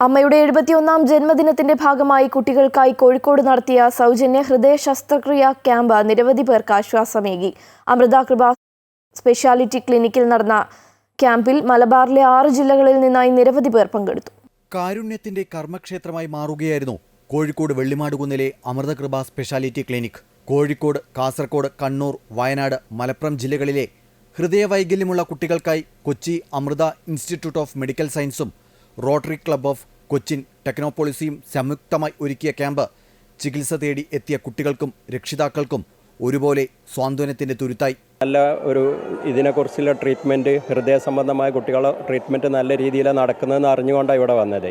അമ്മയുടെ എഴുപത്തിയൊന്നാം ജന്മദിനത്തിന്റെ ഭാഗമായി കുട്ടികൾക്കായി കോഴിക്കോട് നടത്തിയ സൗജന്യ ഹൃദയ ശസ്ത്രക്രിയ ക്യാമ്പ് നിരവധി പേർക്ക് ആശ്വാസമേകി. അമൃത കൃപ സ്പെഷ്യാലിറ്റി ക്ലിനിക്കിൽ നടന്ന ക്യാമ്പിൽ മലബാറിലെ ആറ് ജില്ലകളിൽ നിന്നായി നിരവധി പേർ പങ്കെടുത്തു. കാരുണ്യത്തിന്റെ കർമ്മക്ഷേത്രമായി മാറുകയായിരുന്നു കോഴിക്കോട് വെള്ളിമാടുകുന്നിലെ അമൃതകൃപ സ്പെഷ്യാലിറ്റി ക്ലിനിക്. കോഴിക്കോട് കാസർകോട് കണ്ണൂർ വയനാട് മലപ്പുറം ജില്ലകളിലെ ഹൃദയവൈകല്യമുള്ള കുട്ടികൾക്കായി Kochi Amrita institute of medical സയൻസും റോട്ടറി ക്ലബ് ഓഫ് കൊച്ചിൻ ടെക്നോപോളിസിയും സംയുക്തമായി ഒരുക്കിയ ക്യാമ്പ് ചികിത്സ തേടി എത്തിയ കുട്ടികൾക്കും രക്ഷിതാക്കൾക്കും ഒരുപോലെ സ്വാന്തനത്തിന്റെ തുരുത്തായി. നല്ല ഒരു ഇതിനെക്കുറിച്ചുള്ള ട്രീറ്റ്മെന്റ് ഹൃദയ സംബന്ധമായ കുട്ടികളെ ട്രീറ്റ്മെന്റ് നല്ല രീതിയിൽ നടക്കുന്നതെന്ന് അറിഞ്ഞുകൊണ്ടാണ് ഇവിടെ വന്നത്.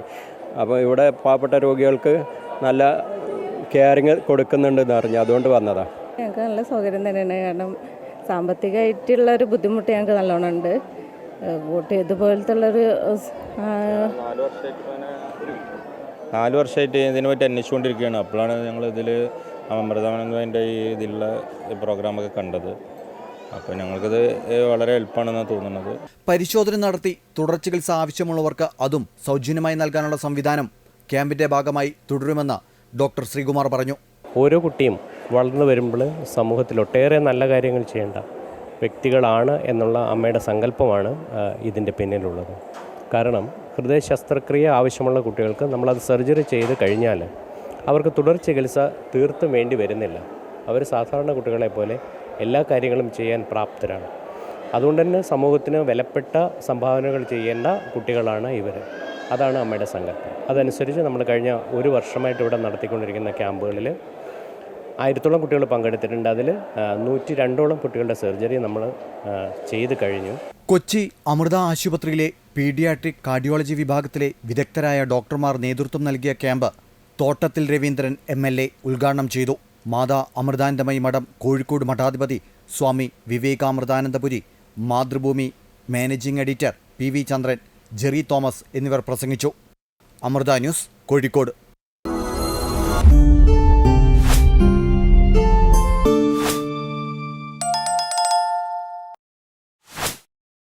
അപ്പോൾ ഇവിടെ പാവപ്പെട്ട രോഗികൾക്ക് നല്ല കെയറിങ് കൊടുക്കുന്നുണ്ടെന്ന് അറിഞ്ഞു അതുകൊണ്ട് വന്നതാണ് ഞങ്ങൾക്ക് നല്ല സൗകര്യം തന്നെയാണ്. കാരണം സാമ്പത്തികമായിട്ടുള്ള ഒരു ബുദ്ധിമുട്ട് ഞങ്ങൾക്ക് നല്ലോണം ഉണ്ട്. വോട്ട് ഇതുപോലത്തുള്ളൊരു നാല് വർഷമായിട്ട് ഇതിനെ പറ്റി അന്വേഷിച്ചുകൊണ്ടിരിക്കുകയാണ്. അപ്പോഴാണ് ഞങ്ങൾ ഇതിൽ അമൃതാനന്ദന്റെ ഈ ഇതിലുള്ള പ്രോഗ്രാമൊക്കെ കണ്ടത്. അപ്പോൾ ഞങ്ങൾക്കിത് വളരെ എളുപ്പമാണെന്നാണ് തോന്നുന്നത്. പരിശോധന നടത്തി തുടർ ചികിത്സ ആവശ്യമുള്ളവർക്ക് അതും സൗജന്യമായി നൽകാനുള്ള സംവിധാനം ക്യാമ്പിന്റെ ഭാഗമായി തുടരുമെന്ന് ഡോക്ടർ ശ്രീകുമാർ പറഞ്ഞു. ഓരോ കുട്ടിയും വളർന്നു വരുമ്പോൾ സമൂഹത്തിൽ ഒട്ടേറെ നല്ല കാര്യങ്ങൾ ചെയ്യേണ്ട വ്യക്തികളാണ് എന്നുള്ള അമ്മയുടെ സങ്കല്പമാണ് ഇതിന്റെ പിന്നിലുള്ളത്. കാരണം ഹൃദയ ശസ്ത്രക്രിയ ആവശ്യമുള്ള കുട്ടികൾക്ക് നമ്മളത് സർജറി ചെയ്ത് കഴിഞ്ഞാൽ അവർക്ക് തുടർ ചികിത്സ തീർത്തും വേണ്ടി വരുന്നില്ല. അവർ സാധാരണ കുട്ടികളെ പോലെ എല്ലാ കാര്യങ്ങളും ചെയ്യാൻ പ്രാപ്തരാണ്. അതുകൊണ്ട് തന്നെ സമൂഹത്തിന് വിലപ്പെട്ട സംഭാവനകൾ ചെയ്യേണ്ട കുട്ടികളാണ് ഇവർ അതാണ് അമ്മയുടെ സങ്കല്പം. അതനുസരിച്ച് നമ്മൾ കഴിഞ്ഞ ഒരു വർഷമായിട്ട് ഇവിടെ നടത്തിക്കൊണ്ടിരിക്കുന്ന ക്യാമ്പുകളിൽ ആയിരത്തോളം കുട്ടികൾ പങ്കെടുത്തിട്ടുണ്ട്. അതിൽ നൂറ്റി രണ്ടോളം കുട്ടികളുടെ സർജറി നമ്മൾ ചെയ്ത് കഴിഞ്ഞു. കൊച്ചി അമൃത ആശുപത്രിയിലെ പീഡിയാട്രിക് കാർഡിയോളജി വിഭാഗത്തിലെ വിദഗ്ധരായ ഡോക്ടർമാർ നേതൃത്വം നൽകിയ camp Thottathil Raveendran M L A ഉദ്ഘാടനം ചെയ്തു. മാതാ അമൃതാനന്ദമയി മഠം Kozhikode മഠാധിപതി Swami Vivekamritanandapuri Mathrubhumi managing editor P V Chandran Jerry Thomas എന്നിവർ പ്രസംഗിച്ചു. അമൃത ന്യൂസ് കോഴിക്കോട്.